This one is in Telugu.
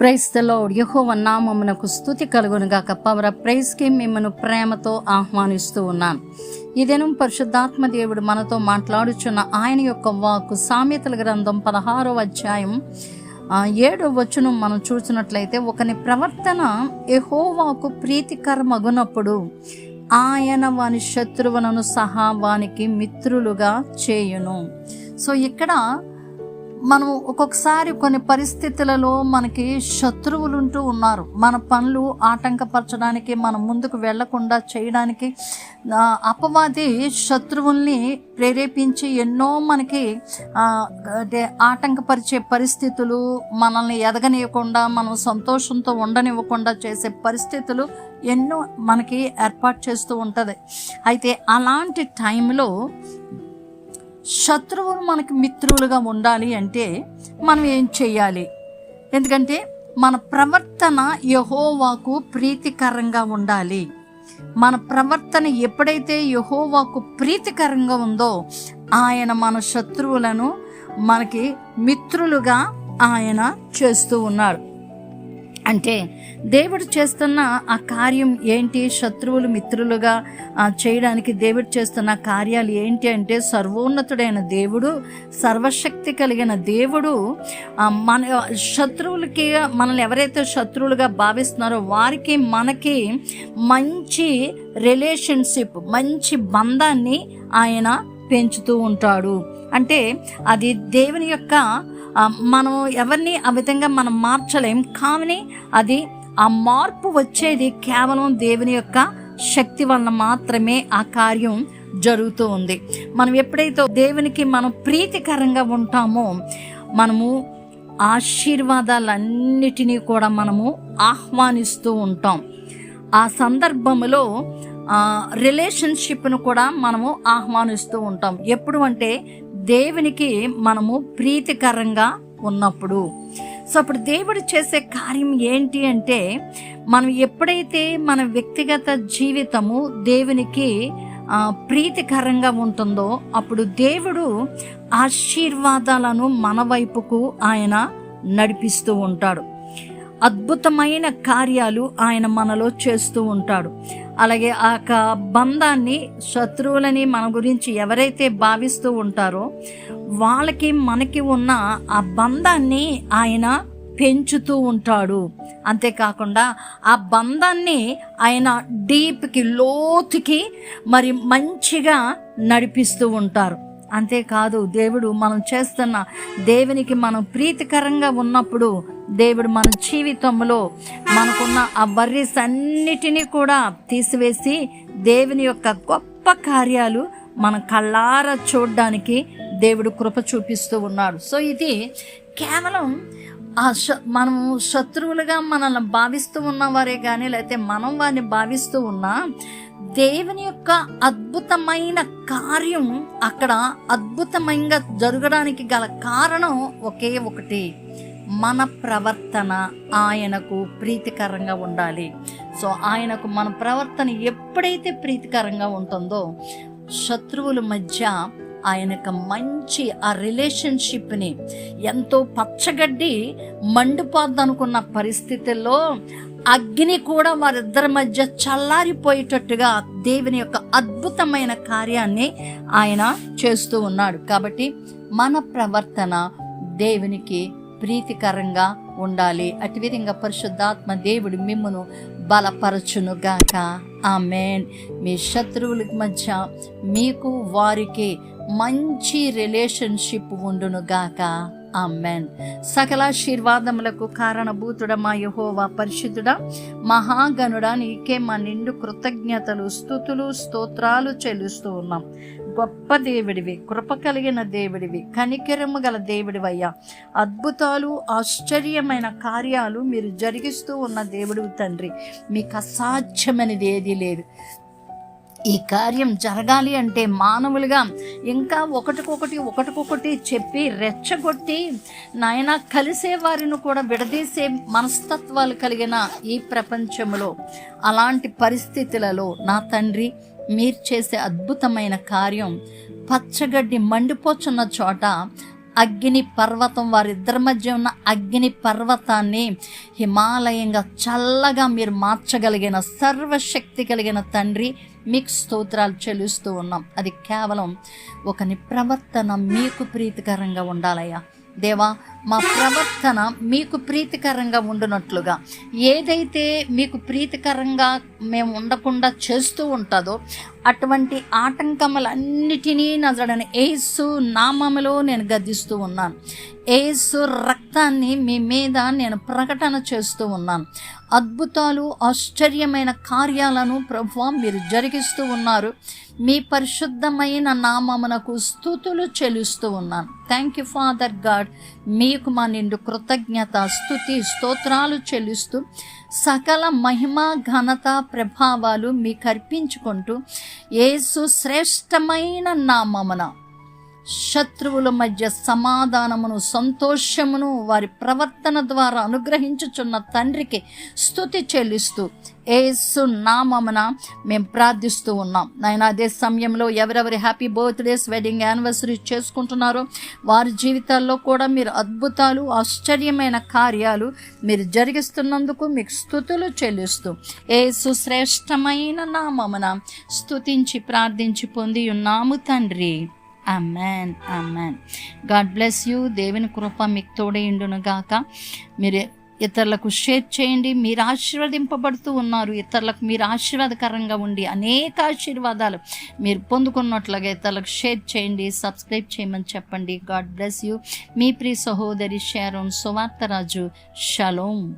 ప్రైస్తలో యహోవ నామమునకు స్థుతి కలుగునుగాక పవర ప్రైస్కి మిమ్మను ప్రేమతో ఆహ్వానిస్తూ ఉన్నాను. ఇదేను పరిశుద్ధాత్మ దేవుడు మనతో మాట్లాడుచున్న ఆయన యొక్క వాక్కు సామెతల గ్రంథం పదహారో అధ్యాయం ఏడో వచ్చును మనం చూసినట్లయితే ఒకని ప్రవర్తన యహోవాకు ప్రీతికరమగునప్పుడు ఆయన వాని శత్రువులను సహా వానికి మిత్రులుగా చేయును. సో ఇక్కడ మనం ఒక్కొక్కసారి కొన్ని పరిస్థితులలో మనకి శత్రువులు ఉంటూ ఉన్నారు. మన పనులు ఆటంకపరచడానికి మనం ముందుకు వెళ్ళకుండా చేయడానికి అపవాది శత్రువుల్ని ప్రేరేపించి ఎన్నో మనకి ఆటంకపరిచే పరిస్థితులు మనల్ని ఎదగనివ్వకుండా మనం సంతోషంతో ఉండనివ్వకుండా చేసే పరిస్థితులు ఎన్నో మనకి ఏర్పాటు చేస్తూ ఉంటుంది. అయితే అలాంటి టైంలో శత్రువులు మనకి మిత్రులుగా ఉండాలి అంటే మనం ఏం చేయాలి ఎందుకంటే మన ప్రవర్తన యహోవాకు ప్రీతికరంగా ఉండాలి. మన ప్రవర్తన ఎప్పుడైతే యహోవాకు ప్రీతికరంగా ఉందో ఆయన మన శత్రువులను మనకి మిత్రులుగా ఆయన చేస్తూ ఉన్నాడు. అంటే దేవుడు చేస్తున్న ఆ కార్యం ఏంటి? శత్రువులు మిత్రులుగా చేయడానికి దేవుడు చేస్తున్న కార్యాలు ఏంటి అంటే సర్వోన్నతుడైన దేవుడు సర్వశక్తి కలిగిన దేవుడు మన శత్రువులకి మనల్ని ఎవరైతే శత్రువులుగా భావిస్తున్నారో వారికి మనకి మంచి రిలేషన్షిప్ మంచి బంధాన్ని ఆయన పెంచుతూ ఉంటాడు. అంటే అది దేవుని యొక్క మనం ఎవరిని ఆ విధంగా మనం మార్చలేం కానీ అది ఆ మార్పు వచ్చేది కేవలం దేవుని యొక్క శక్తి వలన మాత్రమే ఆ కార్యం జరుగుతూ ఉంది. మనం ఎప్పుడైతే దేవునికి మనం ప్రీతికరంగా ఉంటామో మనము ఆశీర్వాదాలన్నిటినీ కూడా మనము ఆహ్వానిస్తూ ఉంటాం. ఆ సందర్భంలో రిలేషన్షిప్ను కూడా మనము ఆహ్వానిస్తూ ఉంటాం. ఎప్పుడు అంటే దేవునికి మనము ప్రీతికరంగా ఉన్నప్పుడు. సో అప్పుడు దేవుడు చేసే కార్యం ఏంటి అంటే మనం ఎప్పుడైతే మన వ్యక్తిగత జీవితము దేవునికి ప్రీతికరంగా ఉంటుందో అప్పుడు దేవుడు ఆశీర్వాదాలను మన వైపుకు ఆయన నడిపిస్తూ ఉంటాడు. అద్భుతమైన కార్యాలు ఆయన మనలో చేస్తూ ఉంటాడు. అలాగే ఆ యొక్క బంధాన్ని శత్రువులని మన గురించి ఎవరైతే భావిస్తూ ఉంటారో వాళ్ళకి మనకి ఉన్న ఆ బంధాన్ని ఆయన పెంచుతూ ఉంటాడు. అంతేకాకుండా ఆ బంధాన్ని ఆయన డీప్కి లోతుకి మరి మంచిగా నడిపిస్తూ ఉంటారు. అంతేకాదు దేవుడు మనం చేస్తున్న దేవునికి మనం ప్రీతికరంగా ఉన్నప్పుడు దేవుడు మన జీవితంలో మనకున్న ఆ వర్రీస్ అన్నిటినీ కూడా తీసివేసి దేవుని యొక్క గొప్ప కార్యాలు మన కళ్ళారా చూడడానికి దేవుడు కృప చూపిస్తూ ఉన్నాడు. సో ఇది కేవలం ఆ శ మనము శత్రువులుగా మనల్ని భావిస్తూ ఉన్నవారే కానీ లేకపోతే మనం వారిని భావిస్తూ ఉన్నా దేవుని యొక్క అద్భుతమైన కార్యం అక్కడ అద్భుతమైనగా జరగడానికి గల కారణం ఒకే ఒకటి. మన ప్రవర్తన ఆయనకు ప్రీతికరంగా ఉండాలి. సో ఆయనకు మన ప్రవర్తన ఎప్పుడైతే ప్రీతికరంగా ఉంటుందో శత్రువుల మధ్య ఆయన యొక్క మంచి ఆ రిలేషన్షిప్ని ఎంతో పచ్చగడ్డి మండిపోద్దనుకున్న పరిస్థితుల్లో అగ్ని కూడా వారిద్దరి మధ్య చల్లారిపోయేటట్టుగా దేవుని యొక్క అద్భుతమైన కార్యాన్ని ఆయన చేస్తూ ఉన్నాడు. కాబట్టి మన ప్రవర్తన దేవునికి ప్రీతికరంగా ఉండాలి. అటు విధంగా పరిశుద్ధాత్మ దేవుడు మిమ్మను బలపరచును గాక ఆమెన్. మీ శత్రువుల మధ్య మీకు వారికి మంచి రిలేషన్షిప్ ఉండును గాక. ఆమెన్. సకలాశీర్వాదములకు కారణభూతుడ మా యహోవా పరిశుద్ధుడా. మహాగణుడా నీకే మా నిండు కృతజ్ఞతలు స్థుతులు స్తోత్రాలు చెల్లిస్తూ ఉన్నాం. గొప్ప దేవుడివి కృప కలిగిన దేవుడివి కనికెరము గల దేవుడివయ్యా. అద్భుతాలు ఆశ్చర్యమైన కార్యాలు మీరు జరిగిస్తూ ఉన్న దేవుడు తండ్రి. మీకు అసాధ్యమైనది ఏదీ లేదు. ఈ కార్యం జరగాలి అంటే మానవులుగా ఇంకా ఒకటికొకటి ఒకటికొకటి చెప్పి రెచ్చగొట్టి నాయన కలిసే వారిని కూడా విడదీసే మనస్తత్వాలు కలిగిన ఈ ప్రపంచంలో అలాంటి పరిస్థితులలో నా తండ్రి మీరు చేసే అద్భుతమైన కార్యం పచ్చగడ్డి మండిపోచున్న చోట అగ్ని పర్వతం వారిద్దరి మధ్య ఉన్న అగ్ని పర్వతాన్ని హిమాలయంగా చల్లగా మీరు మార్చగలిగిన సర్వశక్తి కలిగిన తండ్రి మీకు స్తోత్రాలు చెల్లిస్తూ ఉన్నాం. అది కేవలం ఒకని ప్రవర్తన మీకు ప్రీతికరంగా ఉండాలయ్యా. దేవా మా ప్రవర్తన మీకు ప్రీతికరంగా ఉండునట్లుగా. ఏదైతే మీకు ప్రీతికరంగా మేము ఉండకుండా చేస్తూ ఉంటుందో అటువంటి ఆటంకములన్నిటినీ నజడని ఏసు నామములో నేను గదిస్తూ ఉన్నాను. ఏసు రక్తాన్ని మీ మీద నేను ప్రకటన చేస్తూ ఉన్నాను. అద్భుతాలు ఆశ్చర్యమైన కార్యాలను ప్రభు మీరు జరిగిస్తూ ఉన్నారు. మీ పరిశుద్ధమైన నామమునకు స్థుతులు చెల్లిస్తూ ఉన్నాను. థ్యాంక్ యూ ఫాదర్ గాడ్ నీకు మా నిండు కృతజ్ఞత స్థుతి స్తోత్రాలు చెల్లిస్తూ సకల మహిమ ఘనత ప్రభావాలు మీకు అర్పించుకుంటూ ఏసు శ్రేష్టమైన నామమున శత్రువుల మధ్య సమాధానమును సంతోషమును వారి ప్రవర్తన ద్వారా అనుగ్రహించుచున్న తండ్రికి స్థుతి చెల్లిస్తూ ఏసు నామమున మేము ప్రార్థిస్తూ ఉన్నాం. నాయన అదే సమయంలో ఎవరెవరి హ్యాపీ బర్త్డేస్ వెడ్డింగ్ యానివర్సరీ చేసుకుంటున్నారో వారి జీవితాల్లో కూడా మీరు అద్భుతాలు ఆశ్చర్యమైన కార్యాలు మీరు జరిగిస్తున్నందుకు మీకు స్థుతులు చెల్లిస్తూ ఏసు శ్రేష్టమైన నామమున స్థుతించి ప్రార్థించి పొంది ఉన్నాము తండ్రి. Amen amen God bless you దేవుని కృప మీకు తోడేయుండును గాక. మీరు ఇతరులకు షేర్ చేయండి. మీరు ఆశీర్వదింపబడుతూ ఉన్నారు. ఇతరులకు మీరు ఆశీర్వాదకరంగా ఉండి అనేక ఆశీర్వాదాలు మీరు పొందుకున్నట్లుగా ఇతరులకు షేర్ చేయండి. సబ్స్క్రైబ్ చేయమని చెప్పండి. గాడ్ బ్లెస్ యూ మీ ప్రియ సహోదరి షారోన్ సువార్తరాజు. షలోం